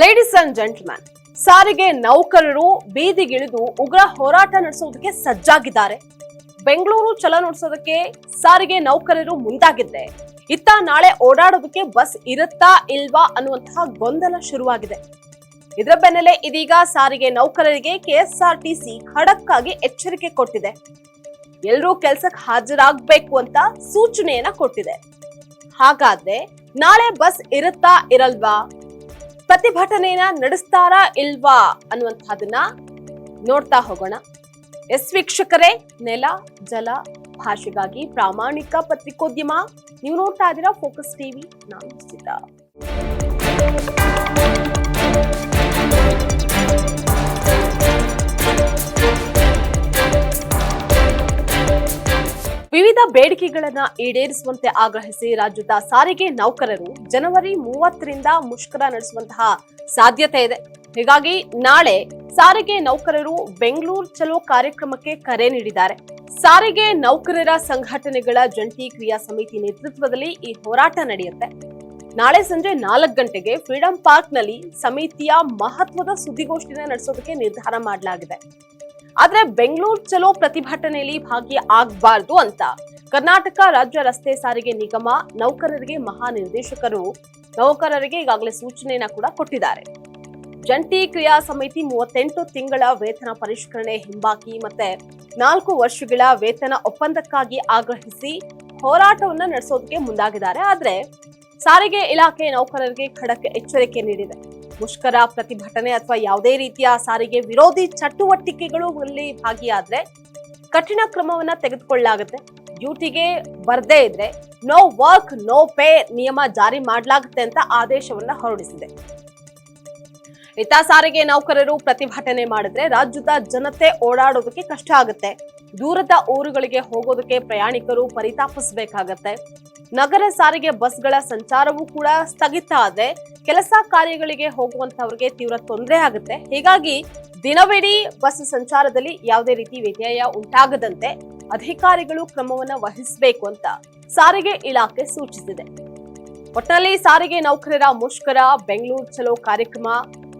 Ladies and gentleman ಸಾರಿಗೆ ನೌಕರರು ಬೀದಿಗಿಳಿದು ಉಗ್ರ ಹೋರಾಟ ನಡೆಸುವುದಕ್ಕೆ ಸಜ್ಜಾಗಿದ್ದಾರೆ. ಬೆಂಗಳೂರು ಚಲ ನಡೆಸೋದಕ್ಕೆ ಸಾರಿಗೆ ನೌಕರರು ಮುಂದಾಗಿದ್ದೆ. ಇತ್ತ ನಾಳೆ ಓಡಾಡೋದಕ್ಕೆ ಬಸ್ ಇರುತ್ತಾ ಇಲ್ವಾ ಅನ್ನುವಂತಹ ಗೊಂದಲ ಶುರುವಾಗಿದೆ. ಇದರ ಬೆನ್ನಲ್ಲೇ ಇದೀಗ ಸಾರಿಗೆ ನೌಕರರಿಗೆ ಕೆಎಸ್ಆರ್ಟಿಸಿ ಖಡಕ್ ಆಗಿ ಎಚ್ಚರಿಕೆ ಕೊಟ್ಟಿದೆ. ಎಲ್ಲರೂ ಕೆಲಸಕ್ಕೆ ಹಾಜರಾಗಬೇಕು ಅಂತ ಸೂಚನೆಯನ್ನ ಕೊಟ್ಟಿದೆ. ಹಾಗಾದ್ರೆ ನಾಳೆ ಬಸ್ ಇರುತ್ತಾ ಇರಲ್ವಾ? ಪ್ರತಿಭಟನೆಯನ್ನ ನಡೆಸ್ತಾರಾ ಇಲ್ವಾ ಅನ್ನುವಂತಹದನ್ನ ನೋಡ್ತಾ ಹೋಗೋಣ. ಎಸ್ ವೀಕ್ಷಕರೇ, ನೆಲ, ಜಲ, ಭಾಷೆಗಾಗಿ ಪ್ರಾಮಾಣಿಕ ಪತ್ರಿಕೋದ್ಯಮ. ನೀವು ನೋಡ್ತಾ ಇದ್ದೀರಾ ಫೋಕಸ್ ಟಿವಿ, ನಾನು ಸಿದ್ಧ ವಿವಿಧ ಬೇಡಿಕೆಗಳನ್ನ ಈಡೇರಿಸುವಂತೆ ಆಗ್ರಹಿಸಿ ರಾಜ್ಯದ ಸಾರಿಗೆ ನೌಕರರು ಜನವರಿ ಮೂವತ್ತರಿಂದ ಮುಷ್ಕರ ನಡೆಸುವಂತಹ ಸಾಧ್ಯತೆ ಇದೆ. ಹೀಗಾಗಿ ನಾಳೆ ಸಾರಿಗೆ ನೌಕರರು ಬೆಂಗಳೂರು ಚಲೋ ಕಾರ್ಯಕ್ರಮಕ್ಕೆ ಕರೆ ನೀಡಿದ್ದಾರೆ. ಸಾರಿಗೆ ನೌಕರರ ಸಂಘಟನೆಗಳ ಜಂಟಿ ಕ್ರಿಯಾ ಸಮಿತಿ ನೇತೃತ್ವದಲ್ಲಿ ಈ ಹೋರಾಟ ನಡೆಯುತ್ತೆ. ನಾಳೆ ಸಂಜೆ ನಾಲ್ಕು ಗಂಟೆಗೆ ಫ್ರೀಡಂ ಪಾರ್ಕ್ನಲ್ಲಿ ಸಮಿತಿಯ ಮಹತ್ವದ ಸುದ್ದಿಗೋಷ್ಠಿನ ನಡೆಸೋದಕ್ಕೆ ನಿರ್ಧಾರ ಮಾಡಲಾಗಿದೆ. ಆದ್ರೆ ಬೆಂಗಳೂರು ಚಲೋ ಪ್ರತಿಭಟನೆಯಲ್ಲಿ ಭಾಗಿ ಆಗ್ಬಾರ್ದು ಅಂತ. ಕರ್ನಾಟಕ ರಾಜ್ಯ ರಸ್ತೆ ಸಾರಿಗೆ ನಿಗಮ ನೌಕರರಿಗೆ ಮಹಾನಿರ್ದೇಶಕರು, ನೌಕರರಿಗೆ ಈಗಾಗಲೇ ಸೂಚನೆಯನ್ನ ಕೂಡ ಕೊಟ್ಟಿದ್ದಾರೆ. ಜಂಟಿ ಕ್ರಿಯಾ ಸಮಿತಿ ಮೂವತ್ತೆಂಟು ತಿಂಗಳ ವೇತನ ಪರಿಷ್ಕರಣೆ ಹಿಂಬಾಕಿ ಮತ್ತೆ ನಾಲ್ಕು ವರ್ಷಗಳ ವೇತನ ಒಪ್ಪಂದಕ್ಕಾಗಿ ಆಗ್ರಹಿಸಿ ಹೋರಾಟವನ್ನ ನಡೆಸೋದಕ್ಕೆ ಮುಂದಾಗಿದ್ದಾರೆ. ಆದ್ರೆ ಸಾರಿಗೆ ಇಲಾಖೆ ನೌಕರರಿಗೆ ಖಡಕ್ ಎಚ್ಚರಿಕೆ ನೀಡಿದೆ. ಮುಷ್ಕರ ಪ್ರತಿಭಟನೆ ಅಥವಾ ಯಾವುದೇ ರೀತಿಯ ಸಾರಿಗೆ ವಿರೋಧಿ ಚಟುವಟಿಕೆಗಳು ಅಲ್ಲಿ ಭಾಗಿಯಾದ್ರೆ ಕಠಿಣ ಕ್ರಮವನ್ನ ತೆಗೆದುಕೊಳ್ಳಲಾಗುತ್ತೆ. ಡ್ಯೂಟಿಗೆ ಬರದೇ ಇದ್ರೆ ನೋ ವರ್ಕ್ ನೋ ಪೇ ನಿಯಮ ಜಾರಿ ಮಾಡಲಾಗುತ್ತೆ ಅಂತ ಆದೇಶವನ್ನ ಹೊರಡಿಸಿದೆ. ಇತ ಸಾರಿಗೆ ನೌಕರರು ಪ್ರತಿಭಟನೆ ಮಾಡಿದ್ರೆ ರಾಜ್ಯದ ಜನತೆ ಓಡಾಡೋದಕ್ಕೆ ಕಷ್ಟ ಆಗುತ್ತೆ. ದೂರದ ಊರುಗಳಿಗೆ ಹೋಗೋದಕ್ಕೆ ಪ್ರಯಾಣಿಕರು ಪರಿತಾಪಿಸಬೇಕಾಗತ್ತೆ. ನಗರ ಸಾರಿಗೆ ಬಸ್ಗಳ ಸಂಚಾರವೂ ಕೂಡ ಸ್ಥಗಿತ ಆದ್ರೆ ಕೆಲಸ ಕಾರ್ಯಗಳಿಗೆ ಹೋಗುವಂತವ್ರಿಗೆ ತೀವ್ರ ತೊಂದರೆ ಆಗುತ್ತೆ. ಹೀಗಾಗಿ ದಿನವಿಡೀ ಬಸ್ ಸಂಚಾರದಲ್ಲಿ ಯಾವುದೇ ರೀತಿ ವ್ಯತ್ಯಯ ಉಂಟಾಗದಂತೆ ಅಧಿಕಾರಿಗಳು ಕ್ರಮವನ್ನ ವಹಿಸಬೇಕು ಅಂತ ಸಾರಿಗೆ ಇಲಾಖೆ ಸೂಚಿಸಿದೆ. ಒಟ್ಟಿನಲ್ಲಿ ಸಾರಿಗೆ ನೌಕರರ ಮುಷ್ಕರ, ಬೆಂಗಳೂರು ಚಲೋ ಕಾರ್ಯಕ್ರಮ,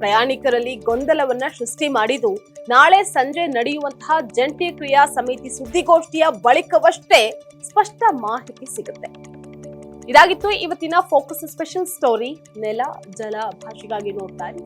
ಪ್ರಯಾಣಿಕರಲ್ಲಿ ಗೊಂದಲವನ್ನ ಸೃಷ್ಟಿ ಮಾಡಿದ್ದು ನಾಳೆ ಸಂಜೆ ನಡೆಯುವಂತಹ ಜಂಟಿ ಕ್ರಿಯಾ ಸಮಿತಿ ಸುದ್ದಿಗೋಷ್ಠಿಯ ಬಳಿಕವಷ್ಟೇ ಸ್ಪಷ್ಟ ಮಾಹಿತಿ ಸಿಗುತ್ತೆ. ಇದಾಗಿತ್ತು. ಇವತ್ತಿನ ಫೋಕಸ್ ಸ್ಪೆಷಲ್ ಸ್ಟೋರಿ ನೆಲ ಜಲ ಭಾಷೆಗಾಗಿ ನೋಡ್ತಾ ಇರಿ.